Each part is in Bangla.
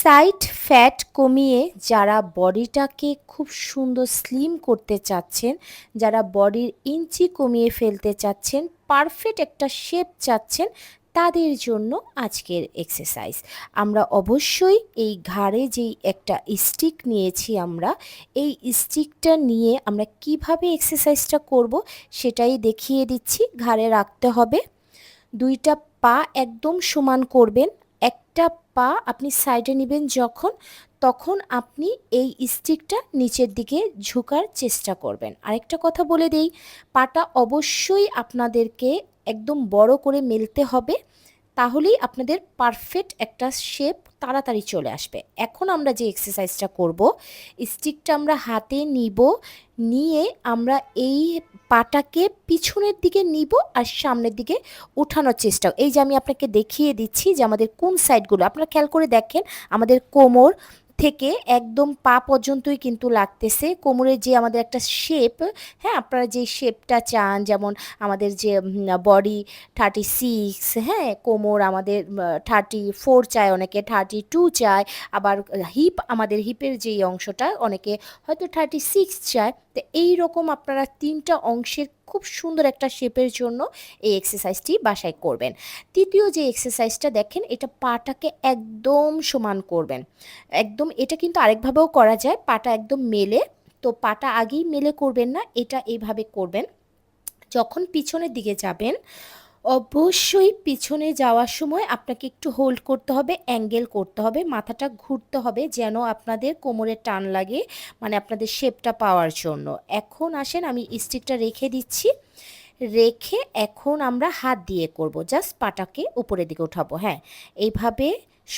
সাইড ফ্যাট কমিয়ে যারা বডিটাকে খুব সুন্দর স্লিম করতে চাচ্ছেন, যারা বডির ইঞ্চি কমিয়ে ফেলতে চাচ্ছেন, পারফেক্ট একটা শেপ চাচ্ছেন, তাদের জন্য আজকের এক্সারসাইজ আমরা অবশ্যই এই ঘাড়ে যেই একটা স্টিক নিয়েছি আমরা, এই স্টিকটা নিয়ে আমরা কীভাবে এক্সারসাইজটা করব সেটাই দেখিয়ে দিচ্ছি, ঘাড়ে রাখতে হবে। দুইটা পা একদম সমান করবেন একটা পা আপনি সাইডে নেবেন যখন, তখন আপনি এই স্টিকটা নিচের দিকে ঝুকার চেষ্টা করবেন। আরেকটা কথা বলে দেই, পাটা অবশ্যই আপনাদেরকে একদম বড় করে মেলতে হবে। তাহলেই আপনাদের পারফেক্ট একটা শেপ তাড়াতাড়ি চলে আসবে। এখন আমরা যে এক্সারসাইজটা করব স্টিকটা আমরা হাতে নিব, নিয়ে আমরা এই পাটাকে পিছনের দিকে নিব আর সামনের দিকে উঠানোর চেষ্টা। এই যে আমি আপনাকে দেখিয়ে দিচ্ছি যে আমাদের কোন সাইডগুলো আপনারা খেয়াল করে দেখেন, আমাদের কোমর থেকে একদম পা পর্যন্তই কিন্তু লাগতেছে। কোমরের যে আমাদের একটা শেপ হ্যাঁ আপনারা যে শেপটা চান, যেমন আমাদের যে বডি থার্টি সিক্স হ্যাঁ কোমর আমাদের থার্টি ফোর চায়, অনেকে থার্টি টু চায়, আবার হিপ আমাদের হিপের যেই অংশটা, অনেকে হয়তো থার্টি সিক্স চায়। তো এই রকম আপনারা তিনটা অংশের খুব সুন্দর একটা শেপের জন্য এই এক্সারসাইজটি বাসায় করবেন। তৃতীয় যে এক্সারসাইজটা দেখেন, এটা পাটাকে একদম সমান করবেন। একদম, এটা কিন্তু আরেকভাবেও করা যায়, পাটা একদম মেলে। তো পাটা আগেই মেলে করবেন না, এটা এইভাবে করবেন। যখন পিছনের দিকে যাবেন অবশ্যই পিছনে যাওয়ার সময় আপনাকে একটু হোল্ড করতে হবে অ্যাঙ্গেল করতে হবে, মাথাটা ঘুরতে হবে যেন আপনাদের কোমরে টান লাগে মানে আপনাদের শেপটা পাওয়ার জন্য। এখন আসেন, আমি স্টিকটা রেখে দিচ্ছি। রেখে এখন আমরা হাত দিয়ে করব জাস্ট পাটাকে উপরের দিকে উঠাবো হ্যাঁ। এইভাবে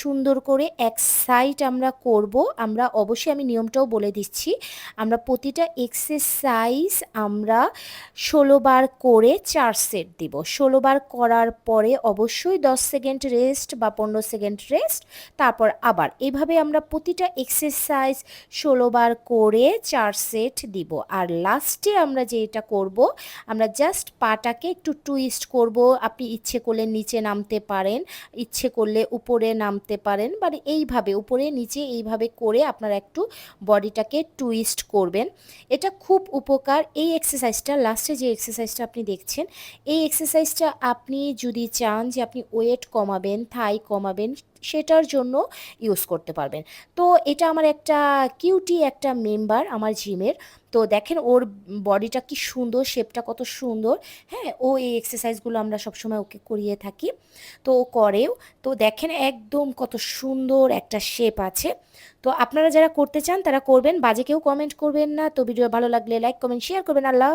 সুন্দর করে এক সাইড আমরা করব। আমরা অবশ্যই আমি নিয়মটাও বলে দিচ্ছি। আমরা প্রতিটা এক্সারসাইজ আমরা ষোলো বার করে চার সেট দিব। ষোলো বার করার পরে অবশ্যই দশ সেকেন্ড রেস্ট বা পনেরো সেকেন্ড রেস্ট তারপর আবার। এভাবে আমরা প্রতিটা এক্সারসাইজ ষোলো বার করে চার সেট দিব। আর লাস্টে আমরা যেটা করব, আমরা জাস্ট পাটাকে একটু টুইস্ট করব। আপনি ইচ্ছে করলে নিচে নামতে পারেন, ইচ্ছে করলে উপরে নাম নামতে পারেন বা এইভাবে, উপরে, নিচে এইভাবে করে আপনারা একটু বডিটাকে টুইস্ট করবেন। এটা খুব উপকার। এই এক্সারসাইজটা লাস্টে যে এক্সারসাইজটা আপনি দেখছেন, এই এক্সারসাইজটা আপনি যদি চান যে আপনি ওয়েট কমাবেন থাই কমাবেন, সেটার জন্য ইউজ করতে পারবেন। তো এটা আমার একটা কিউটি একটা মেম্বার আমার জিমের তো দেখেন ওর বডিটা কি সুন্দর শেপটা কত সুন্দর। হ্যাঁ ও এই এক্সারসাইজগুলো আমরা সবসময় ওকে করিয়ে থাকি। তো ও করেও। তো দেখেন একদম কত সুন্দর একটা শেপ আছে। তো আপনারা যারা করতে চান তারা করবেন, বাজে কেউ কমেন্ট করবেন না। তো ভিডিও ভালো লাগলে লাইক কমেন্ট শেয়ার করবেন। আল্লাহ